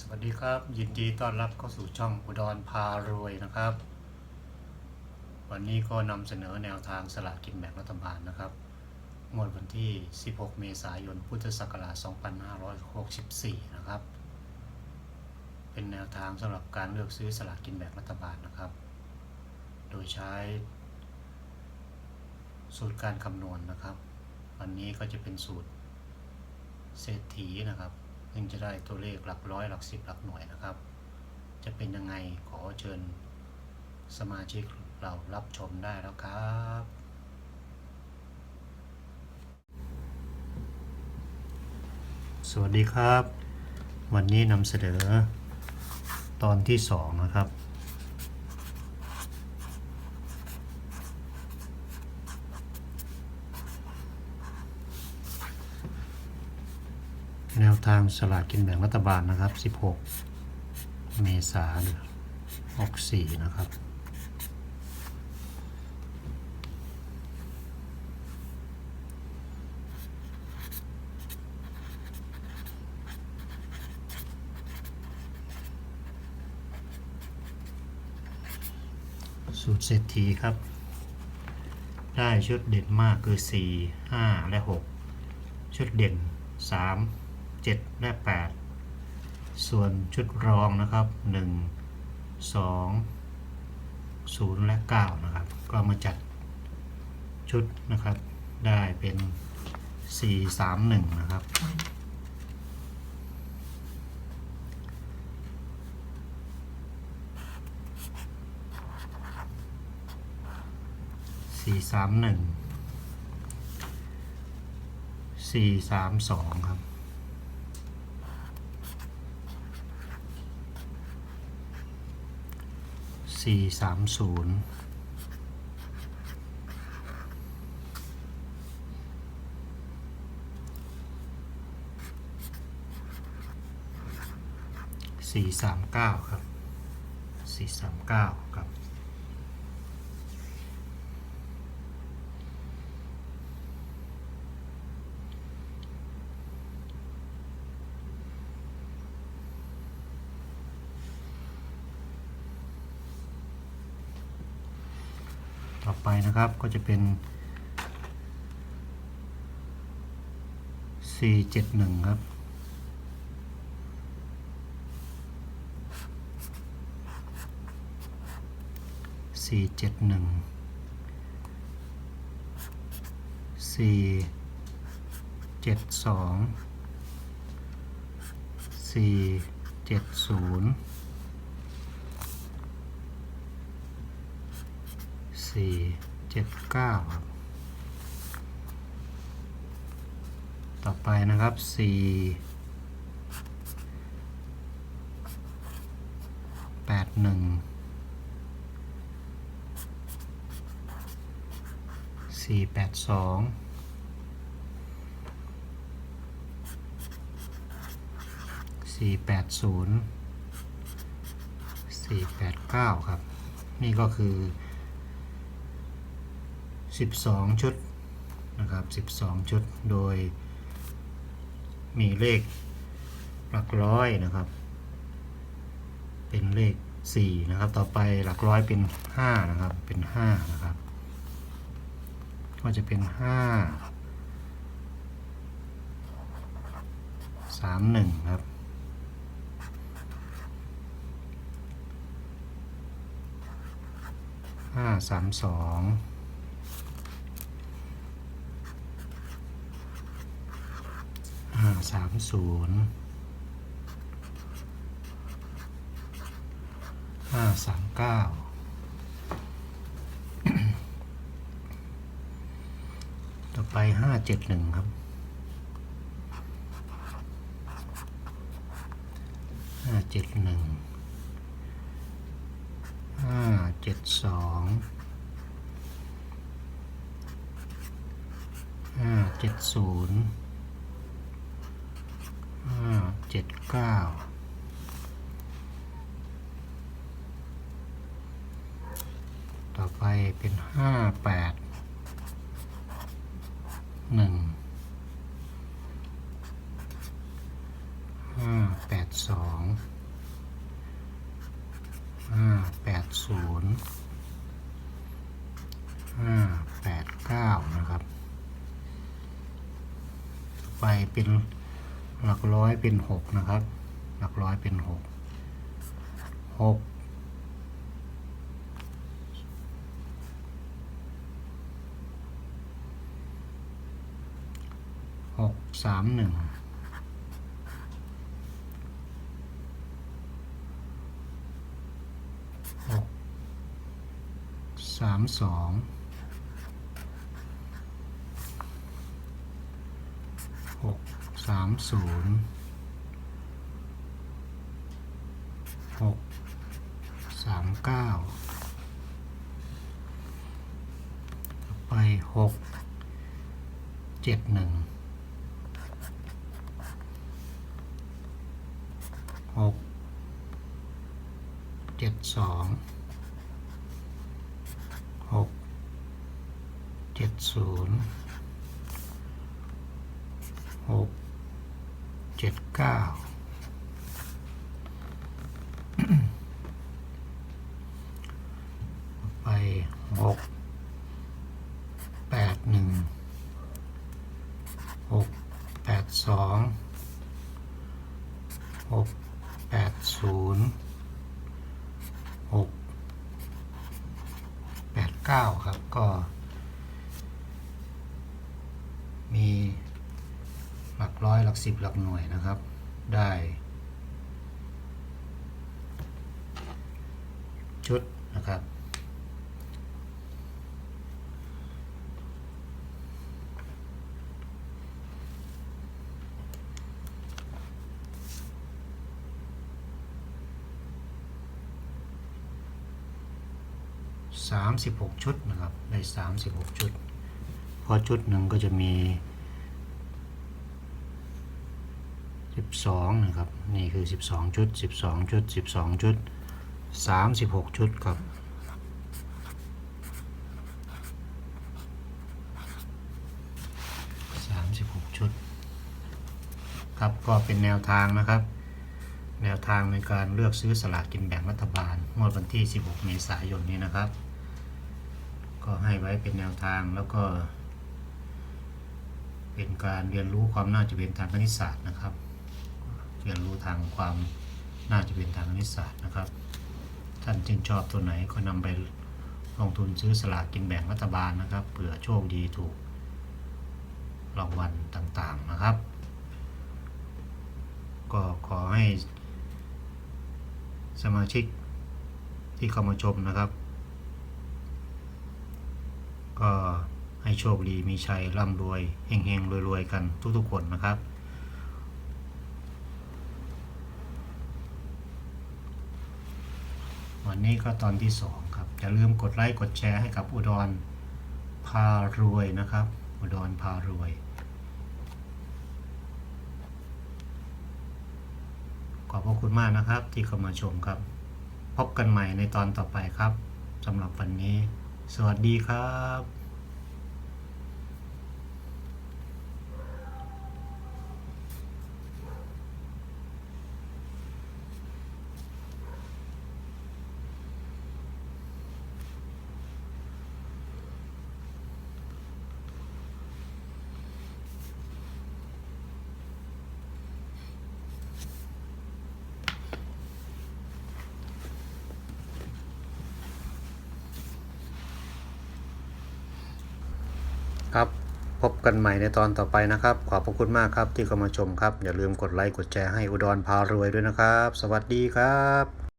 สวัสดีครับ ยินดีต้อนรับเข้าสู่ช่องอุดรพารวยนะครับ วันนี้ก็นำเสนอแนวทางสลากกินแบ่งรัฐบาลนะครับงวดวันที่ 16 เมษายน พุทธศักราช 2564 นะครับ เป็นแนวทางสำหรับการเลือกซื้อสลากกินแบ่งรัฐบาลนะครับ โดยใช้ สูตรการคำนวณนะครับ วันนี้ก็จะเป็นสูตรเศรษฐีนะครับ ซึ่งจะได้ตัวเลขหลักร้อยหลักสิบหลักหน่วยนะครับ จะเป็นยังไงขอเชิญสมาชิกเรารับชมได้แล้วครับ สวัสดีครับ วันนี้นำเสนอตอนที่สองนะครับ แนวทางสลากกินแบ่งรัฐบาลนะครับ 16 เมษายน64 นะครับ สูตรเศรษฐีครับ ได้ชุดเด่นมากคือ 4 5 และ 6 ชุดเด่น 3 7 และ 8 ส่วนชุดรองนะครับ 1 2 0 และ 9 นะครับ ก็มาจัดชุดนะครับ ได้เป็น 4 3 1 นะครับ สี่สามหนึ่งสี่สามสองครับ สี่สามศูนย์สี่สามเก้าครับสี่สามเก้าครับ ต่อไปนะครับก็จะเป็น 471 ครับ สี่เจ็ดหนึ่งสี่เจ็ดสองสี่เจ็ดศูนย์ สี่เจ็ดเก้าครับ ต่อไปนะครับสี่แปดหนึ่งสี่แปดสองสี่แปดศูนย์สี่แปดเก้าครับ นี่ก็คือ 12 ชุดนะครับ 12 ชุด โดย มีเลขหลักร้อยนะครับ เป็นเลข 4 นะครับ ต่อไปหลักร้อยเป็น 5 นะครับ เป็น 5 นะครับ ก็จะเป็น 5 31 ครับห้าสามสอง ห้าสามศูนย์ห้าสามเก้าต่อไปห้าเจ็ดหนึ่งครับห้าเจ็ดหนึ่งห้าเจ็ดสองห้าเจ็ดศูนย์ จ็ดเก้าต่อไปเป็นห้าแปดหนึ่งห้าแปดสองห้าแปดศูนย์ห้าแปดเก้านะครับต่อไปเป็น หลักร้อยเป็นหกนะครับ หลักร้อยเป็นหกหกหกสามหนึ่งหกสามสองหก สามศูนย์หกสามเก้าไปหกเจ็ดหนึ่งหกเจ็ดสองหกเจ็ดศูนย์หก เจ็ดเก้าไปหกแปดหนึ่งหกแปดสองหกแปดศูนย์หกแปดเก้าครับก็ มี ลักร้อยหลักสิบหลักหน่วยนะครับ ได้ชุดนะครับสามสิบหกชุดนะครับ ได้สามสิบหกชุด เพราะชุดหนึ่งก็จะมี สิบสองนะครับนี่คือสิบสองชุดสิบสองชุดสิบสองชุดสามสิบหกชุดครับสามสิบหกชุด ครับก็เป็นแนวทางนะครับ แนวทางในการเลือกซื้อสลากกินแบ่งรัฐบาลงวดวันที่ 16 เมษายนนี้นะครับ ก็ให้ไว้เป็นแนวทางแล้วก็เป็นการเรียนรู้ความน่าจะเป็นทางคณิตศาสตร์นะครับ เรียนรู้ทางความน่าจะเป็นทางคณิตศาสตร์นะครับ ท่านชื่นชอบตัวไหนก็นำไปลงทุนซื้อสลากกินแบ่งรัฐบาลนะครับเผื่อโชคดีถูกรางวัลต่างๆนะครับ ก็ขอให้สมาชิกที่เข้ามาชมนะครับ ก็ให้โชคดีมีชัยร่ำรวยเฮงๆรวยๆกันทุกๆคนนะครับ วันนี้ก็ตอนที่สองครับอย่าลืมกดไลค์กดแชร์ให้กับอุดรพารวยนะครับ อุดรพารวย ขอบพระคุณมากนะครับที่เข้ามาชมครับ พบกันใหม่ในตอนต่อไปครับสำหรับวันนี้ สวัสดีครับครับ พบกันใหม่ในตอนต่อไปนะครับ ขอบพระคุณมากครับที่เข้ามาชมครับ อย่าลืมกดไลค์กดแชร์ให้อุดรพารวยด้วยนะครับ สวัสดีครับ